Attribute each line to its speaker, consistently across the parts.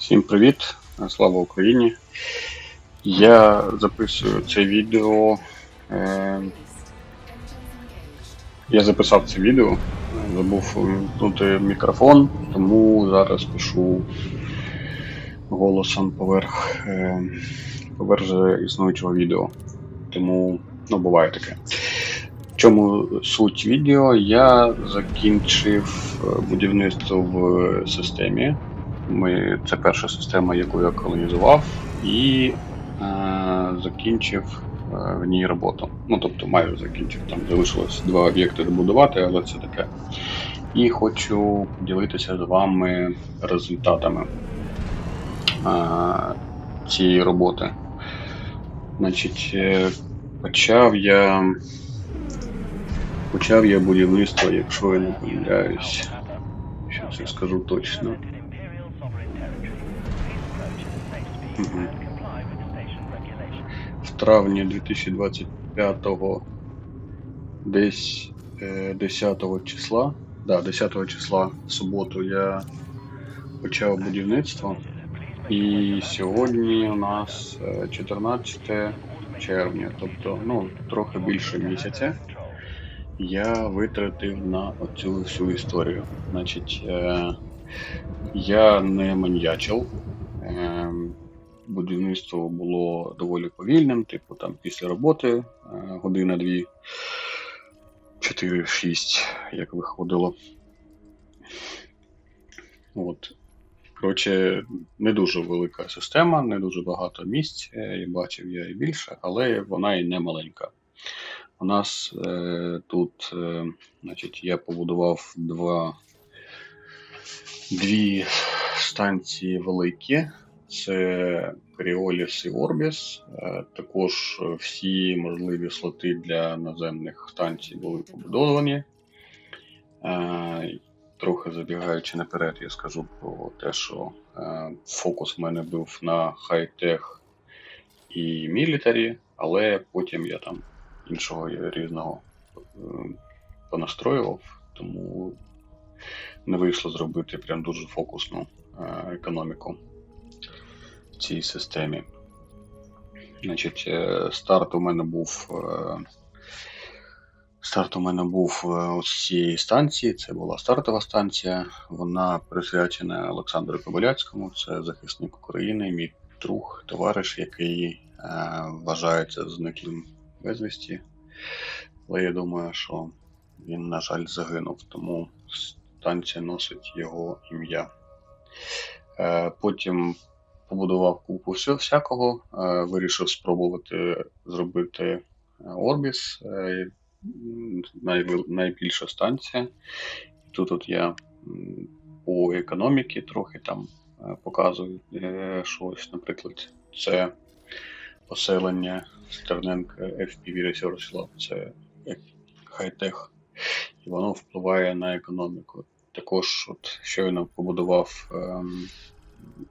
Speaker 1: Всім привіт, слава Україні. Я записую це відео. Е... Я записав це відео, забув вимкнути мікрофон, тому зараз пишу голосом поверх, е... поверх існуючого відео. Тому ну, буває таке. В чому суть відео? Я закінчив е, будівництво в системі. Ми, Це перша система, яку я колонізував, і е, закінчив е, в ній роботу. Ну, тобто майже закінчив. Там залишилось два об'єкти добудувати, але це таке. І хочу поділитися з вами результатами е, цієї роботи. Значить, е, почав я. Почав я будівництво, якщо я не помиляюсь. Зараз я скажу точно. В травні 2025 десь е, 10 числа. Да, 10 числа в суботу я почав будівництво. І сьогодні у нас е, 14 червня, тобто ну, трохи більше місяця. Я витратив на оцю всю історію. Значить, е, я не маньячив. Е, будівництво було доволі повільним, типу там після роботи е, година-дві, 4-6, як виходило. От. Коротше, не дуже велика система, не дуже багато місць. е, І бачив я і більше, але вона і не маленька. У нас е, тут, е, значить, я побудував два, дві станції великі. Це Коріоліс і Орбіс. Також всі можливі слоти для наземних станцій були побудовані. Е, Трохи забігаючи наперед, я скажу про те, що е, фокус в мене був на хай-тех і мілітарі, але потім я там іншого різного е, понастроював, тому не вийшло зробити прям дуже фокусну економіку цій системі. Значить, е, старт у мене був. е, Старт у мене був е, з цієї станції. Це була стартова станція. Вона присвячена Олександру Кобиляцькому. Це захисник України, мій друг, товариш, який вважається зниклим безвісті. Але я думаю, що він, на жаль, загинув, тому станція носить його ім'я. Потім побудував купу всякого, е, вирішив спробувати зробити е, Орбіс. Е, найбільша станція. Тут от я по економіки трохи там е, показую е, щось. Наприклад, це поселення Стерненка FPV Research Lab, це хай-тех, і воно впливає на економіку. Також от щойно побудував ем,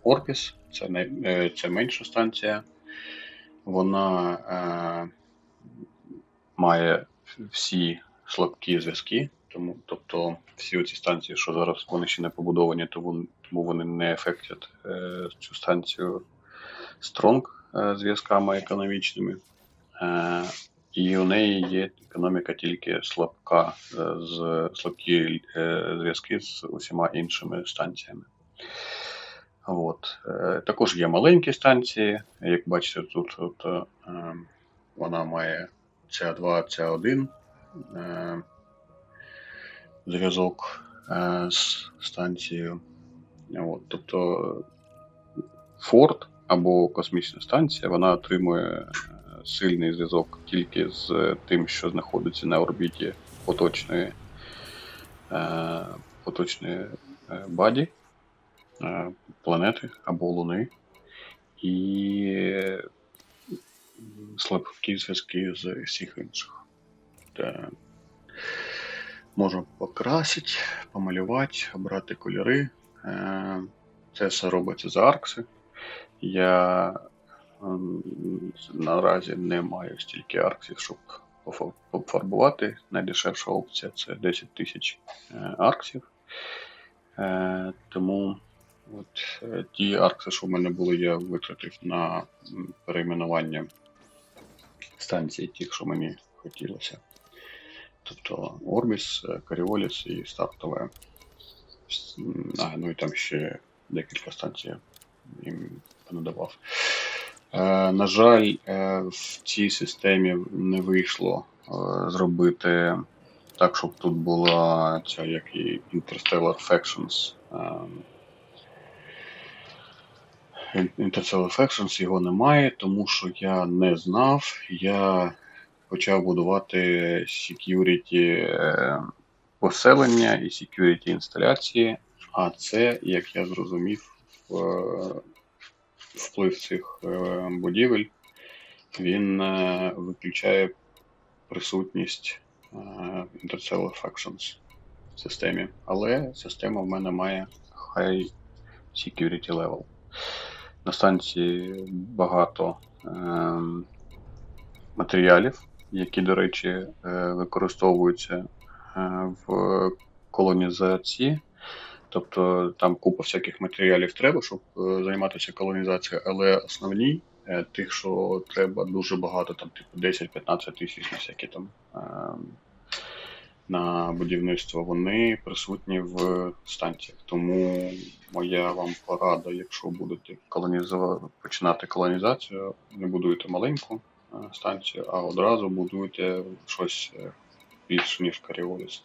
Speaker 1: Орбіс, це, не, це менша станція. Вона е, має всі слабкі зв'язки, тому, тобто всі ці станції, що зараз вони ще не побудовані, тому, тому вони не ефектять е, цю станцію Strong е, зв'язками економічними. Е, і у неї є економіка тільки слабка, е, з слабкі е, зв'язки з усіма іншими станціями. От. Е, також є маленькі станції. Як бачите, тут от, е, вона має ЦА2, ЦА1 е, зв'язок е, з станцією. От, тобто Форт або космічна станція вона отримує сильний зв'язок тільки з тим, що знаходиться на орбіті поточної, поточної баді планети або Луни. І слабкі зв'язки з всіх інших. Та покрасити, помалювати, обрати кольори. Е, Це все робиться за аркси. Я ем, наразі не маю стільки арксів, щоб пофарбувати. Найдешевша опція це 10 тисяч е, арксів. Е, Тому От е, ті аркси, що в мене були, я витратив на перейменування станцій, тих, що мені хотілося. Тобто Орбіс, е, Каріоліс і стартове. А, ну і там ще декілька станцій їм понадавав. Е, на жаль, е, в цій системі не вийшло е, зробити так, щоб тут була ця як і Interstellar Factions. Е, Interstellar Factions його немає, тому що я не знав. Я почав будувати security е, поселення і security інсталяції. А це, як я зрозумів, вплив цих е, будівель він е, виключає присутність Interstellar Factions в системі. Але система в мене має high security level. На станції багато ем, матеріалів, які, до речі, е, використовуються е, в колонізації. Тобто там купа всяких матеріалів треба, щоб е, займатися колонізацією, але основні, тих, що треба дуже багато, там типу 10-15 тисяч на всякі там ем, на будівництво, вони присутні в станціях. Тому моя вам порада, якщо будете колонізувати, починати колонізацію, не будуйте маленьку е, станцію, а одразу будуйте щось е, більш ніж Каріоліс.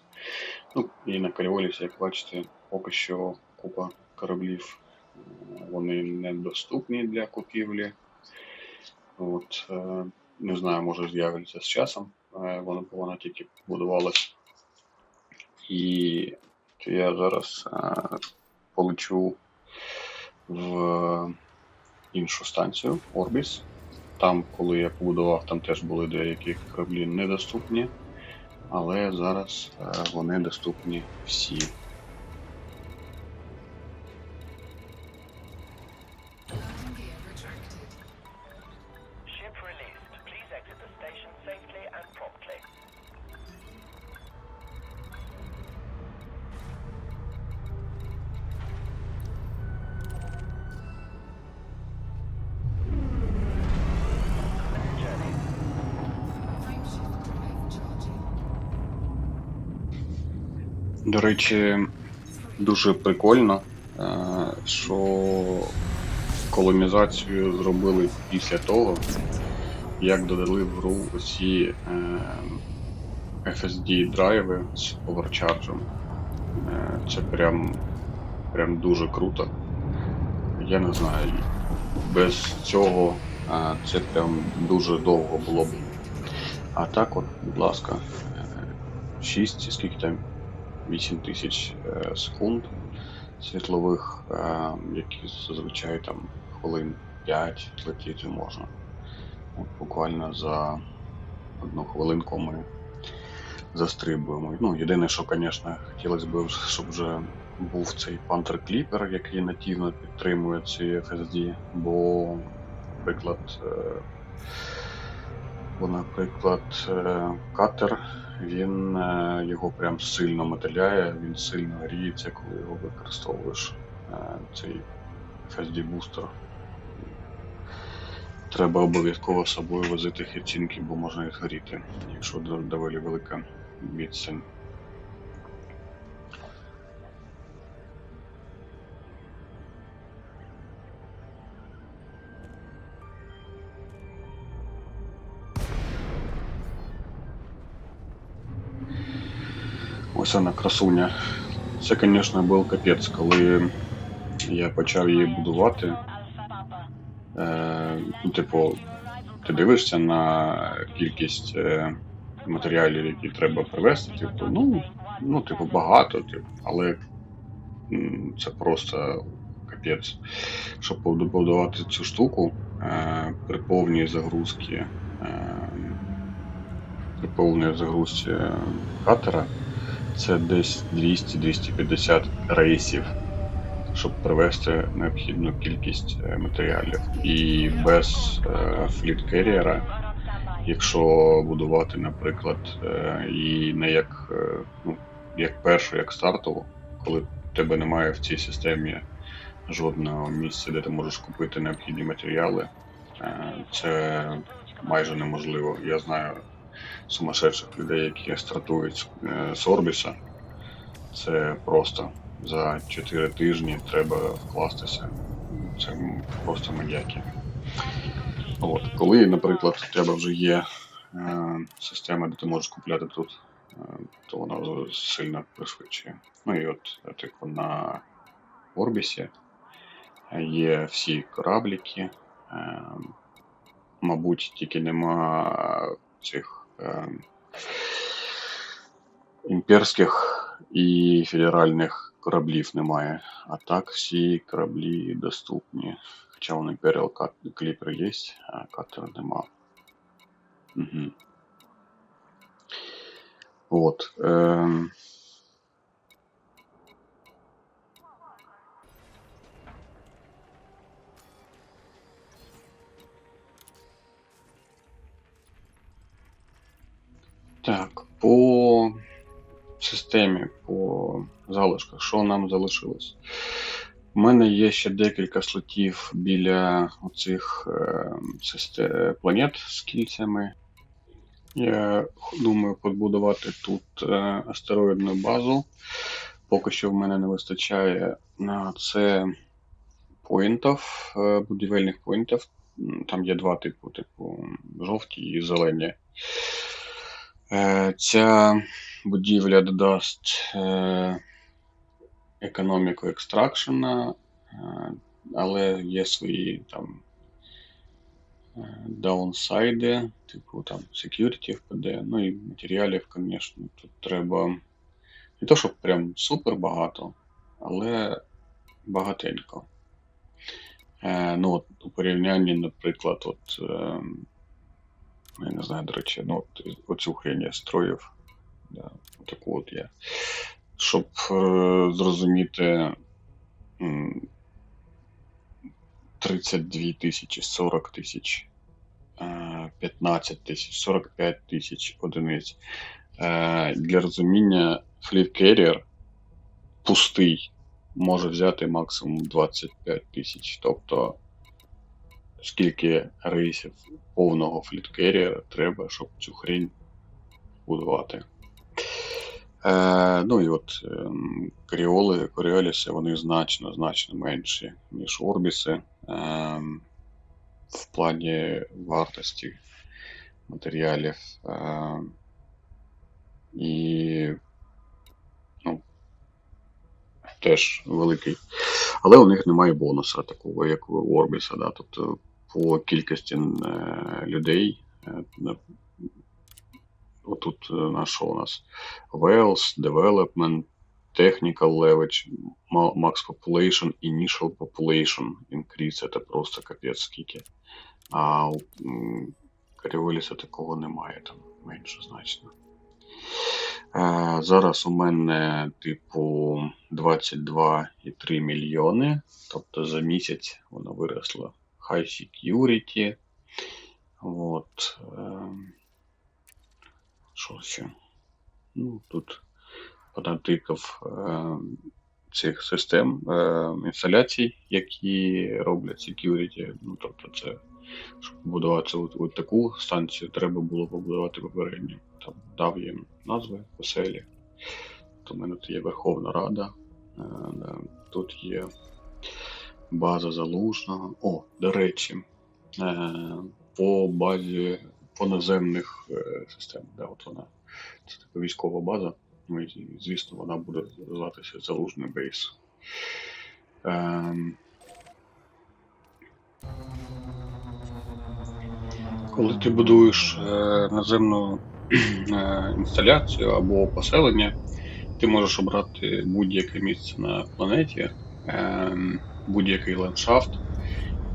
Speaker 1: Ну і на Каріолісі, як бачите, поки що купа кораблів, е, вони недоступні для купівлі. От, не знаю, може з'являться з часом. Вона, вона тільки будувалась. І я зараз е, полечу в іншу станцію Орбіс. Там, коли я побудував, там теж були деякі кораблі недоступні, але зараз е, вони доступні всі. Речі, дуже прикольно, е, що колонізацію зробили після того, як додали в гру усі е, FSD драйви з оверчарджем. Е, Це прям, прям дуже круто. Я не знаю, без цього це прям дуже довго було б. А так от, будь ласка, 6, скільки там 8 тисяч е, секунд світлових, е, які зазвичай там хвилин 5 летіти можна. От буквально за одну хвилинку ми застрибуємо. Ну, єдине, що, звісно, хотілося б, щоб вже був цей Panther Clipper, який нативно підтримує ці FSD, бо, наприклад, е, бо, наприклад, е, катер, він е, його прям сильно мотиляє, він сильно гріється, коли його використовуєш. е, Цей FSD бустер. Треба обов'язково з собою возити херчинки, бо можна їх горіти, якщо доволі велика відстань. Ось вона красуня. Це, звісно, був капець, коли я почав її будувати. Е, ну, типу, ти дивишся на кількість е, матеріалів, які треба привезти, типу, ну, ну, типу, багато, типу, але це просто капець. Щоб побудувати цю штуку е, при повній загрузці, е, при повній загрузці катера, це десь 200-250 рейсів, щоб привезти необхідну кількість е, матеріалів. І без е, фліт-керріера, якщо будувати, наприклад, е, і не як, ну, як першу, як стартову, коли тебе немає в цій системі жодного місця, де ти можеш купити необхідні матеріали. Це майже неможливо. Я знаю сумасшедших людей, які стартують е, з Орбіса. Це просто за 4 тижні треба вкластися. Це просто маньяки. От. Коли, наприклад, у тебе вже є е, система, де ти можеш купляти тут, е, то вона сильно пришвидшує. Ну і от, е, типу, на Орбісі є всі корабліки. Е, мабуть, тільки нема цих е, імперських і федеральних кораблів немає. А так всі кораблі доступні. Хоча он Imperial Cut- Clipper є, а катера нема. Угу. От. Ем... Так, по системі, по залишках, що нам залишилось? У мене є ще декілька слотів біля оцих е, планет з кільцями. Я думаю побудувати тут е, астероїдну базу. Поки що в мене не вистачає на це поінтів, е, будівельних поінтів. Там є два типу, типу жовті і зелені. Е, Ця будівля додасть е, економіку екстракшена, е, але є свої там даунсайди, типу там security впаде, ну і матеріалів, звісно, тут треба не то, щоб прям супер багато, але багатенько. Ну, от, у порівнянні, наприклад, от, е, я не знаю, до речі, ну, оцю хрень я строїв. Да, таку от я. Щоб е, зрозуміти 32 тисячі, 40 тисяч, е, 15 тисяч, 45 тисяч одиниць. Е, Для розуміння Fleet Carrier пустий може взяти максимум 25 тисяч. Тобто, скільки рейсів повного Fleet треба, щоб цю хрень будувати. Е, ну і от коріоли, коріоліси, вони значно, значно менші, ніж орбіси. Ем, в плані вартості матеріалів. Ем, і ну, теж великий. Але у них немає бонуса такого, як у Орбіса. Да? Тобто по кількості е, людей. е, Отут е, на що у нас? Wales, Development, Technical Leverage, Max Population, Initial Population Increase. Це просто капець скільки. А у м, такого немає, там менше значно. Зараз у мене, типу, 22,3 мільйони. Тобто за місяць воно виросло. High Security. От. Що ще? Ну, тут понатикав цих систем інсталяцій, які роблять security. Ну, тобто, це, щоб побудувати от, таку станцію, треба було побудувати попередню. Там дав їм назви оселі. То в мене тут є Верховна Рада, е, тут є база залужного. О, до речі, е, по базі по наземних е, систем. Да, от вона. Це така військова база. Ну і, звісно, вона буде зватися Залужний Бейс. Ем... Коли ти будуєш е, наземну е, інсталяцію або поселення, ти можеш обрати будь-яке місце на планеті, будь-який ландшафт.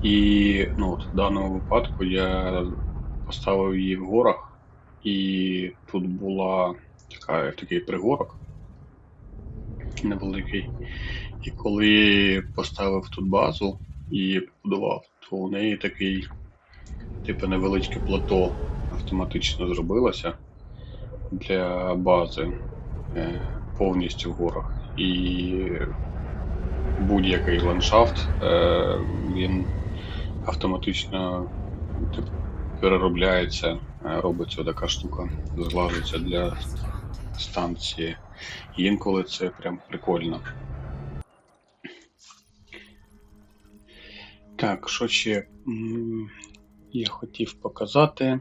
Speaker 1: І ну, от, в даному випадку я поставив її в горах, і тут була така, такий пригорок невеликий. І коли поставив тут базу і побудував, то у неї такий, типу, невеличке плато автоматично зробилося для бази е, повністю в горах. І будь-який ландшафт, е, він автоматично переробляється, е, робиться така штука, зглажується для станції. І інколи це прям прикольно. Так, що ще я хотів показати.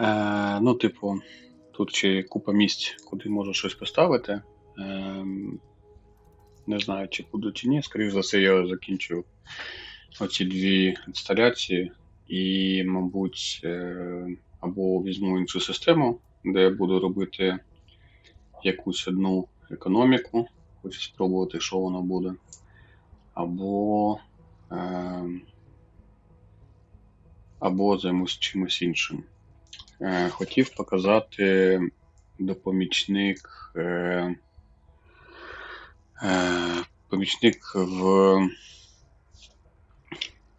Speaker 1: Е, ну, типу, тут ще купа місць, куди можу щось поставити. Е, не знаю, чи буду чи ні. Скоріше за все, я закінчу оці дві інсталяції, і, мабуть, е, або візьму іншу систему, де я буду робити якусь одну економіку, хочу спробувати, що воно буде. Або, е, або займусь чимось іншим. Е, хотів показати допомічник, помічник в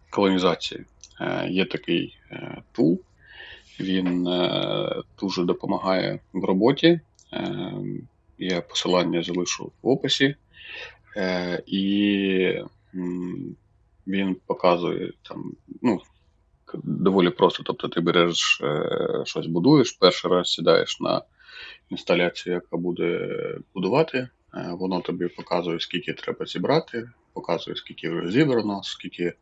Speaker 1: колонізації. Е, є такий е, тул, він е, дуже допомагає в роботі. Е, я посилання залишу в описі. Е, і він показує там, ну, доволі просто. Тобто ти береш е, щось будуєш, перший раз сідаєш на інсталяцію, яка буде будувати. Е, воно тобі показує, скільки треба зібрати, показує, скільки вже зібрано, скільки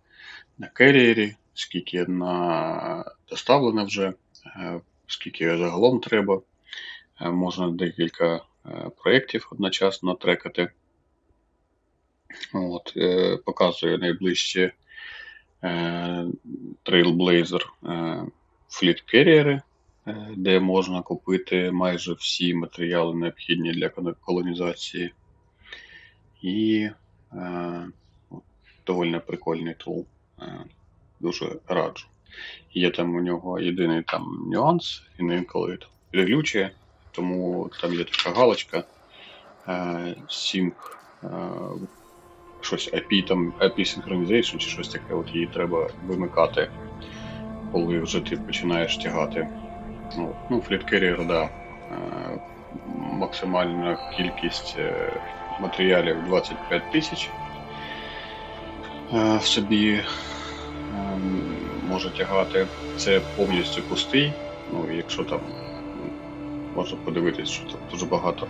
Speaker 1: на керрієрі, скільки на доставлено вже, е, скільки загалом треба. Е, Можна декілька проєктів одночасно трекати. От, показує найближчі Trailblazer Fleet Carrier, де можна купити майже всі матеріали, необхідні для колонізації. І е, доволі прикольний тул. Е, дуже раджу. Є там у нього єдиний там нюанс, він інколи там переглючує, тому там є така галочка е, Sync, е, щось IP, там IP Synchronization чи щось таке, от її треба вимикати, коли вже ти починаєш тягати. Ну, ну Fleet да. Е, максимальна кількість е, матеріалів 25 тисяч е, в собі може тягати. Це повністю пустий. Ну, якщо там можна подивитись, що там дуже багато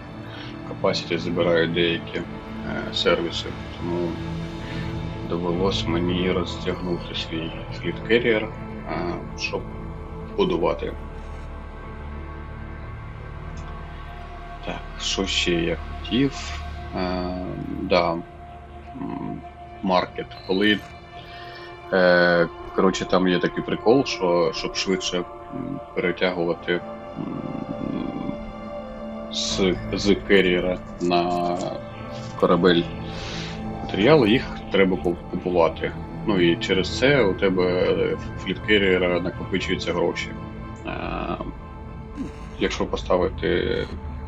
Speaker 1: capacity забирають деякі сервіси. Тому довелось мені розтягнути свій е, щоб будувати. Що ще я хотів? Е, да, маркет. Коли Е, коротше, там є такий прикол, що щоб швидше перетягувати з, з керріера на корабель матеріали, їх треба купувати. Ну і через це у тебе фліт керріера накопичуються гроші. Е, якщо поставити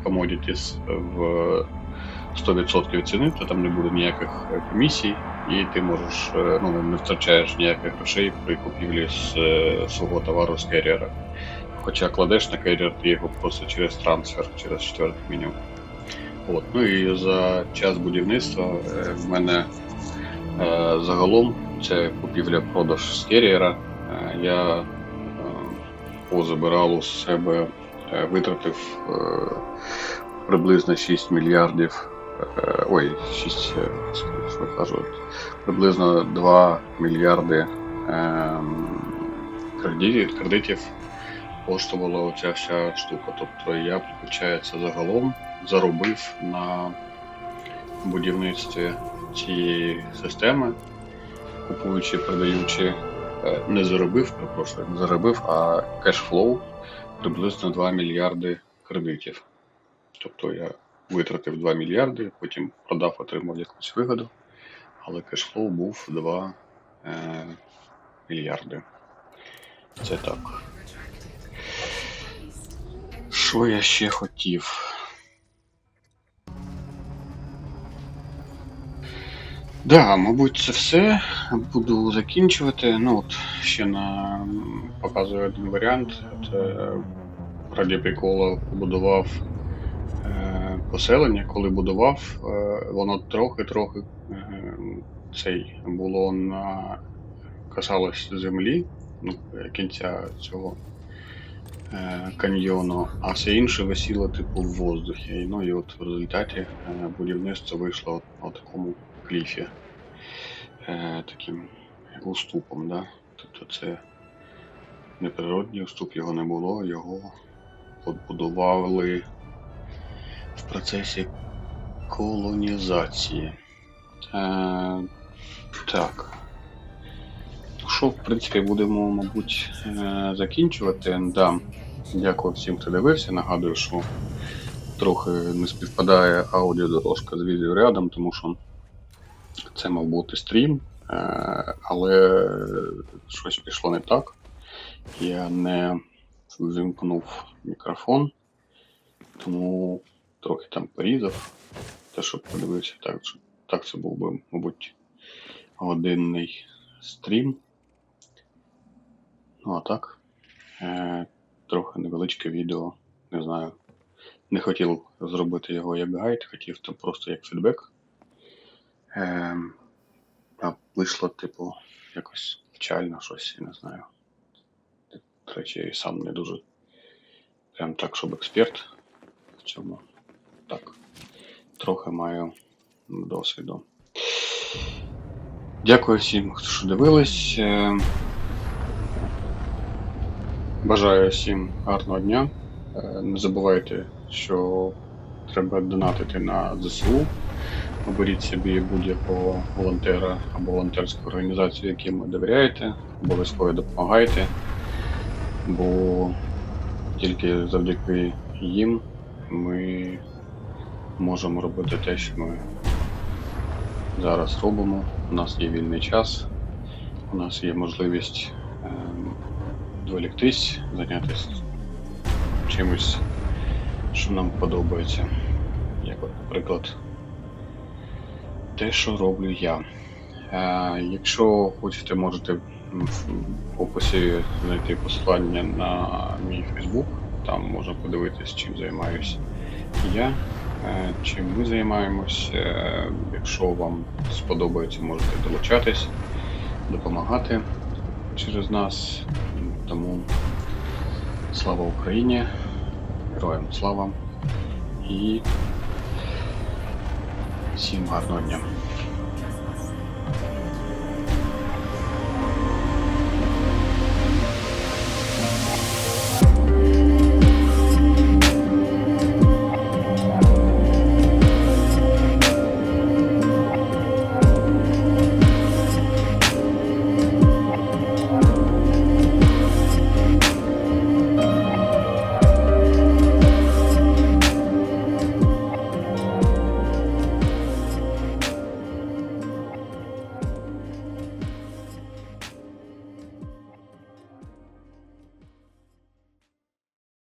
Speaker 1: commodities в 100% ціни, то там не буде ніяких е, комісій, і ти можеш е, ну, не втрачаєш ніяких грошей при купівлі з е, свого товару з керріера. Хоча кладеш на керріер, ти його просто через трансфер, через четвертий меню. От. Ну і за час будівництва в мене загалом це купівля-продаж з керріера. Е, я позабирав у себе, витратив е, приблизно 6 мільярдів. е, Ой, 6, е, господи, що я кажу, приблизно 2 мільярди ем, кредитів, кредитів коштувала оця вся штука. Тобто я, виходить, загалом заробив на будівництві цієї системи, купуючи, продаючи, е, не заробив, перепрошую, не заробив, а кешфлоу приблизно 2 мільярди кредитів. Тобто я витратив 2 мільярди, потім продав, отримав якусь вигоду, але кешфлоу був 2 е, мільярди. Це так. Що я ще хотів? Да, мабуть, це все. Буду закінчувати. Ну, от ще на показую один варіант. Це раді прикола побудував е, поселення, коли будував, е, воно трохи-трохи е, цей було на касалось землі, ну, е, кінця цього е, каньйону, а все інше висіло типу в воздухі. Ну і от в результаті е, будівництво вийшло на такому кліфі, е, таким уступом. Да? Тобто це неприродній уступ, його не було, його побудували в процесі колонізації. Е, так. Що, в принципі, будемо, мабуть, е, закінчувати. Да. Дякую всім, хто дивився. Нагадую, що трохи не співпадає аудіодорожка з відеорядом, тому що це мав бути стрім, е, але щось пішло не так. Я не вимкнув мікрофон, тому трохи там порізав. Те, щоб подивився, так, так це був би, мабуть, годинний стрім. Ну а так. Е, трохи невеличке відео. Не знаю. Не хотів зробити його як гайд, хотів там просто як фідбек. Е, а вийшло, типу, якось печально щось, я не знаю. До речі, я сам не дуже прям так, щоб експерт в цьому. Так. Трохи маю досвіду. Дякую всім, що дивились. Е, Бажаю всім гарного дня. Е, Не забувайте, що треба донатити на ЗСУ. Оберіть собі будь-якого волонтера або волонтерську організацію, яким ви довіряєте. Обов'язково допомагайте, бо тільки завдяки їм ми можемо робити те, що ми зараз робимо. У нас є вільний час, у нас є можливість ем, відволіктись, зайнятися чимось, що нам подобається. Як, наприклад, те, що роблю я. Е, якщо хочете, можете в описі знайти посилання на мій Фейсбук. Там можна подивитись, чим займаюся я, е, чим ми займаємось. Е, Якщо вам сподобається, можете долучатись, допомагати через нас. Тому слава Україні, героям слава і всім гарного дня.